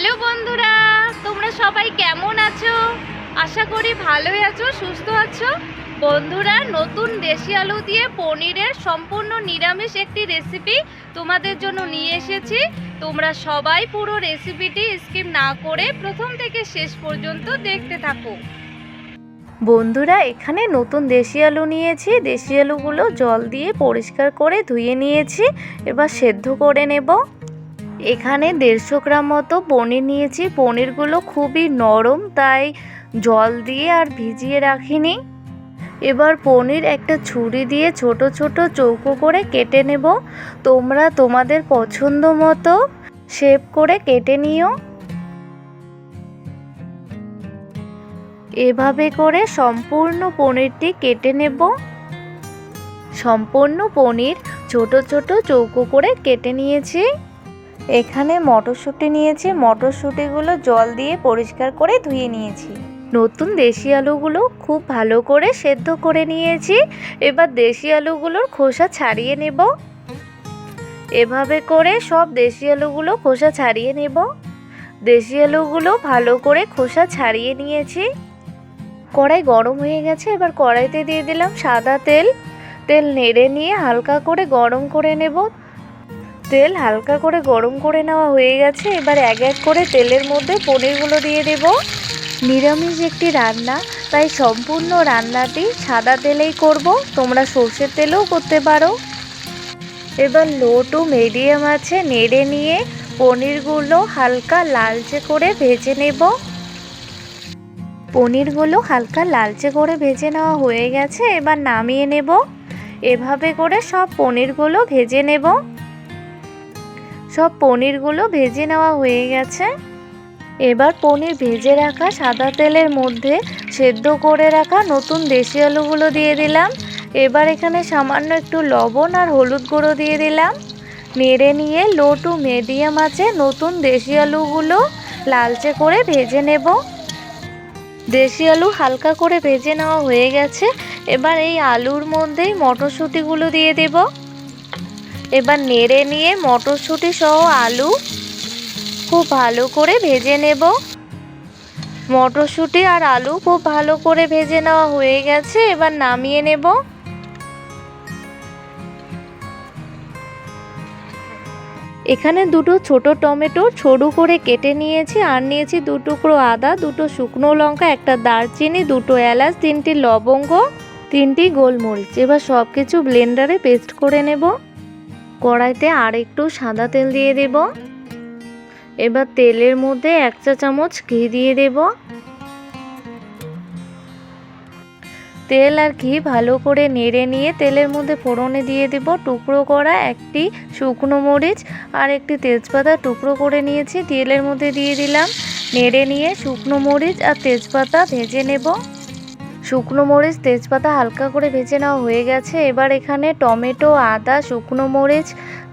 Hello বন্ধুরা, তোমরা সবাই কেমন আছো? আশা করি ভালোই আছো, সুস্থ আছো। বন্ধুরা, নতুন দেশি আলু দিয়ে পনিরের সম্পূর্ণ নিরামিষ একটি রেসিপি তোমাদের জন্য নিয়ে এসেছি। তোমরা সবাই পুরো রেসিপিটি স্কিপ না করে প্রথম থেকে শেষ পর্যন্ত দেখতে থাকো। বন্ধুরা, এখানে নতুন দেশি আলু নিয়েছি। দেশি আলুগুলো জল দিয়ে পরিষ্কার করে ধুয়ে নিয়েছি। এবার সেদ্ধ করে নেব। এখানে দেড়শো গ্রাম মতো পনির নিয়েছি। পনিরগুলো খুবই নরম, তাই জল দিয়ে আর ভিজিয়ে রাখিনি। এবার পনির একটা ছুরি দিয়ে ছোট ছোট চৌকো করে কেটে নেব। তোমরা তোমাদের পছন্দ মতো শেপ করে কেটে নিও। এভাবে করে সম্পূর্ণ পনিরটি কেটে নেব। সম্পূর্ণ পনির ছোট ছোট চৌকো করে কেটে নিয়েছি। এখানে মটরশুঁটি নিয়েছি। মটরশুঁটিগুলো জল দিয়ে পরিষ্কার করে ধুয়ে নিয়েছি। নতুন দেশি আলুগুলো খুব ভালো করে সেদ্ধ করে নিয়েছি। এবার দেশি আলুগুলোর খোসা ছাড়িয়ে নেব। এভাবে করে সব দেশি আলুগুলো খোসা ছাড়িয়ে নেব। দেশি আলুগুলো ভালো করে খোসা ছাড়িয়ে নিয়েছি। কড়াই গরম হয়ে গেছে, এবার কড়াইতে দিয়ে দিলাম সাদা তেল। তেল নেড়ে নিয়ে হালকা করে গরম করে নেব। তেল হালকা করে গরম করে নেওয়া হয়ে গেছে। এবার এক এক করে তেলের মধ্যে পনিরগুলো দিয়ে দেব। নিরামিষ একটি রান্না, তাই সম্পূর্ণ রান্নাটি সাদা তেলেই করব। তোমরা সর্ষের তেলেও করতে পারো। এবার লো টু মিডিয়াম আছে, নেড়ে নিয়ে পনিরগুলো হালকা লালচে করে ভেজে নেব। পনিরগুলো হালকা লালচে করে ভেজে নেওয়া হয়ে গেছে, এবার নামিয়ে নেব। এভাবে করে সব পনিরগুলো ভেজে নেব। সব পনিরগুলো ভেজে নেওয়া হয়ে গেছে। এবার পনির ভেজে রাখা সাদা তেলের মধ্যে সেদ্ধ করে রাখা নতুন দেশি আলুগুলো দিয়ে দিলাম। এবার এখানে সামান্য একটু লবণ আর হলুদ গুঁড়ো দিয়ে দিলাম। নেড়ে নিয়ে লো টু মিডিয়াম আছে নতুন দেশি আলুগুলো লালচে করে ভেজে নেব। দেশি আলু হালকা করে ভেজে নেওয়া হয়ে গেছে। এবার এই আলুর মধ্যেই মটরশুঁটিগুলো দিয়ে দেব। এবার নেড়ে নিয়ে মটরশুঁটি সহ আলু খুব ভালো করে ভেজে নেব। মটরশুঁটি আর আলু খুব ভালো করে ভেজে নেওয়া হয়ে গেছে, এবার নামিয়ে নেব। এখানে দুটো ছোট টমেটো সরু করে কেটে নিয়েছি, আর নিয়েছি দু টুকরো আদা, দুটো শুকনো লঙ্কা, একটা দারচিনি, দুটো এলাচ, তিনটি লবঙ্গ, তিনটি গোলমরিচ। এবার সব কিছু ব্লেন্ডারে পেস্ট করে নেব। কড়াইতে আর একটু সাদা তেল দিয়ে দেব। এবার তেলের মধ্যে এক চা চামচ ঘি দিয়ে দেব। তেল আর ঘি ভালো করে নেড়ে নিয়ে তেলের মধ্যে ফোড়নে দিয়ে দেব। টুকরো করা একটি শুকনো মরিচ আর একটি তেজপাতা টুকরো করে নিয়েছি। তেলের মধ্যে দিয়ে দিলাম। নেড়ে নিয়ে শুকনো মরিচ আর তেজপাতা ভেজে নেব। শুকনো মরিচ তেজপাতা হালকা করে ভেজে নেওয়া হয়ে গেছে। এবার এখানে টমেটো, আদা, শুকনো মরিচ,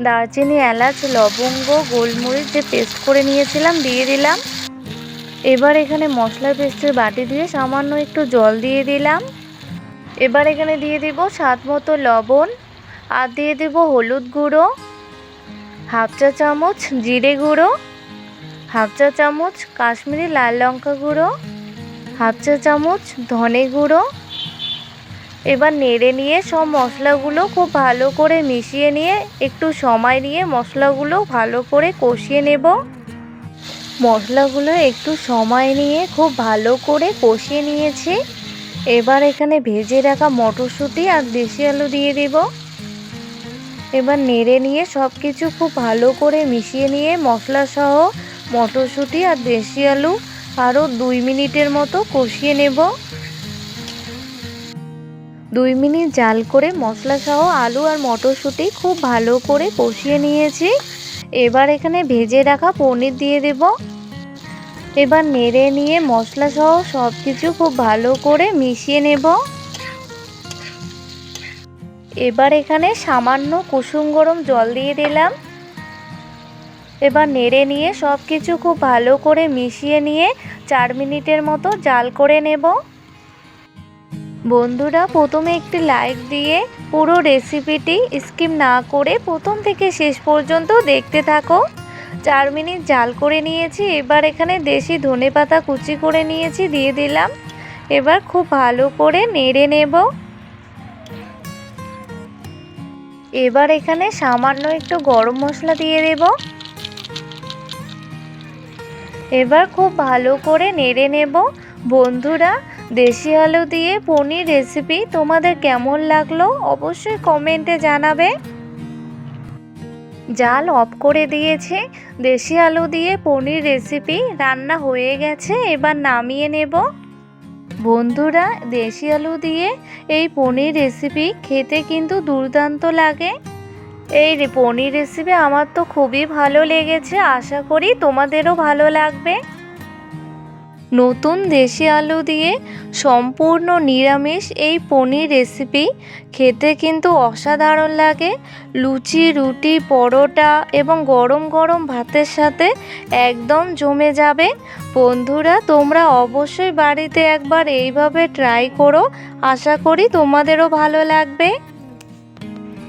দারচিনি, এলাচ, লবঙ্গ, গোলমরিচ যে পেস্ট করে নিয়েছিলাম দিয়ে দিলাম। এবার এখানে মশলা পেস্টের বাটি দিয়ে সামান্য একটু জল দিয়ে দিলাম। এবার এখানে দিয়ে দিব স্বাদ মতো লবণ আর দিয়ে দেব হলুদ গুঁড়ো, হাফ চা চামচ জিরে গুঁড়ো, হাফ চা চামচ কাশ্মীরি লাল লঙ্কা গুঁড়ো হাফ চা চামচ ধনে গুঁড়ো। এবার নেড়ে নিয়ে সব মশলাগুলো খুব ভালো করে মিশিয়ে নিয়ে একটু সময় নিয়ে মশলাগুলো ভালো করে কষিয়ে নেব। মশলাগুলো একটু সময় নিয়ে খুব ভালো করে কষিয়ে নিয়েছি। এবার এখানে ভেজে রাখা মটরশুঁটি আর দেশি আলু দিয়ে দেব। এবার নেড়ে নিয়ে সব কিছু খুব ভালো করে মিশিয়ে নিয়ে মশলা সহ মটরশুঁটি আর দেশি আলু আরও দুই মিনিটের মতো কষিয়ে নেব। দুই মিনিট জাল করে মশলা সহ আলু আর মটরশুঁটি খুব ভালো করে কষিয়ে নিয়েছি। এবার এখানে ভেজে রাখা পনির দিয়ে দেব। এবার নেড়ে নিয়ে মশলা সহ সব কিছু খুব ভালো করে মিশিয়ে নেব। এবার এখানে সামান্য কুসুম গরম জল দিয়ে দিলাম। এবার নেড়ে নিয়ে সব কিছু খুব ভালো করে মিশিয়ে নিয়ে চার মিনিটের মতো জাল করে নেব। বন্ধুরা, প্রথমে একটি লাইক দিয়ে পুরো রেসিপিটি স্কিম না করে প্রথম থেকে শেষ পর্যন্ত দেখতে থাকো। চার মিনিট জাল করে নিয়েছি, এবার এখানে দেশি ধনে পাতা কুচি করে নিয়েছি, দিয়ে দিলাম। এবার খুব ভালো করে নেড়ে নেব। এবার এখানে সামান্য একটু গরম মশলা দিয়ে দেব। এবার খুব ভালো করে নেড়ে নেব। বন্ধুরা, দেশি আলু দিয়ে পনির রেসিপি তোমাদের কেমন লাগল অবশ্যই কমেন্টে জানাবে। জাল অফ করে দিয়েছে। দেশি আলু দিয়ে পনির রেসিপি রান্না হয়ে গেছে, এবার নামিয়ে নেব। বন্ধুরা, দেশি আলু দিয়ে এই পনির রেসিপি খেতে কিন্তু দুর্দান্ত লাগে। এই পনির রেসিপি আমার তো খুবই ভালো লেগেছে, আশা করি তোমাদেরও ভালো লাগবে। নতুন দেশি আলু দিয়ে সম্পূর্ণ নিরামিষ এই পনির রেসিপি খেতে কিন্তু অসাধারণ লাগে। লুচি, রুটি, পরোটা এবং গরম গরম ভাতের সাথে একদম জমে যাবে। বন্ধুরা, তোমরা অবশ্যই বাড়িতে একবার এইভাবে ট্রাই করো, আশা করি তোমাদেরও ভালো লাগবে।